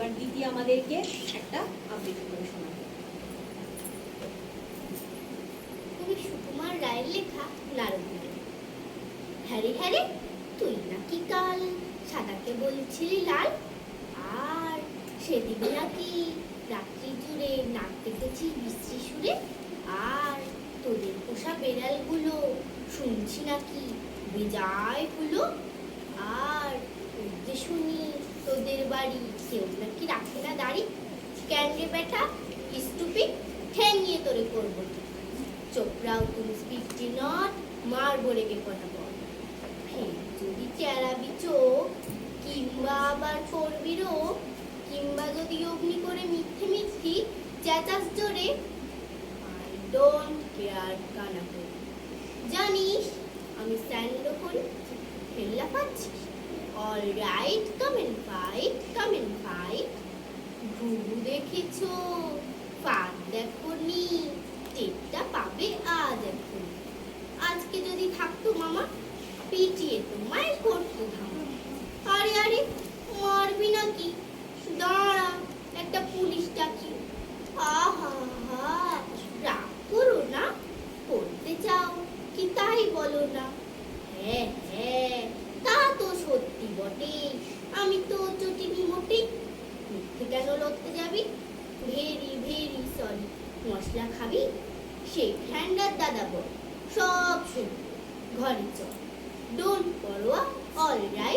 এবার দিদি আমাদেরকে একটা আবৃত্তি করে শোনাবে। কবি সুকুমার রায়ের লেখা নারদ। হ্যারে হ্যারে তুই নাকি কাল সাদাকে বলছিলি লাল? আর সেদিন নাকি রাত্রি জুড়ে নাক ডেকেছি বিশ্রী সুরে? আর তোদের পোষা বেড়ালগুলো শুনছি নাকি বেজায় হলো আর ওই যে শুনি তোদের বাড়ি কেউ নাকি রাখে না, দাড়ি কেন রে বেটা স্টুপিড ঠেঙিয়ে তোরে করব। চোপড়াও তুমি ফিফটি নট মারবো রেগে কথা বল। যদি চেরাবি চোখ, কিংবা আবার করবি রোগ, কিংবা যদি অগ্নি করে মিথ্যে মিথ্যি, চেঁচাস জোরে, আই ডোন্ট কেয়ার কানা করি। জানিস, আমি স্ট্যান্ডও করি ফেল্লা পাচ্ছিস? All right come and fight come and fight ঘুঘু দেখেছ? ফাঁক দেখো নি। টেপটা পাবে আজ এখন। আজকে যদি থাকতো মামা, পিটিয়ে তোমায় করতো ধামা। আরে আরে, মারবি নাকি? দাঁড়া, একটা পুলিশ ডাকি। আহা হা রাগ করো না, করতে চাও, কি তাই বলো না হ্যাঁ হ্যাঁ তা তো সত্যি বটে আমি তো চটিনি মোটেই মিথ্যে কেন লড়তে যাবি। ভেরি ভেরি সরি মশলা খাবি? সে হ্যান্ডার দাদা বল সব শুন ঘরে চল। ডোন্ট পরোয়া অল রাইট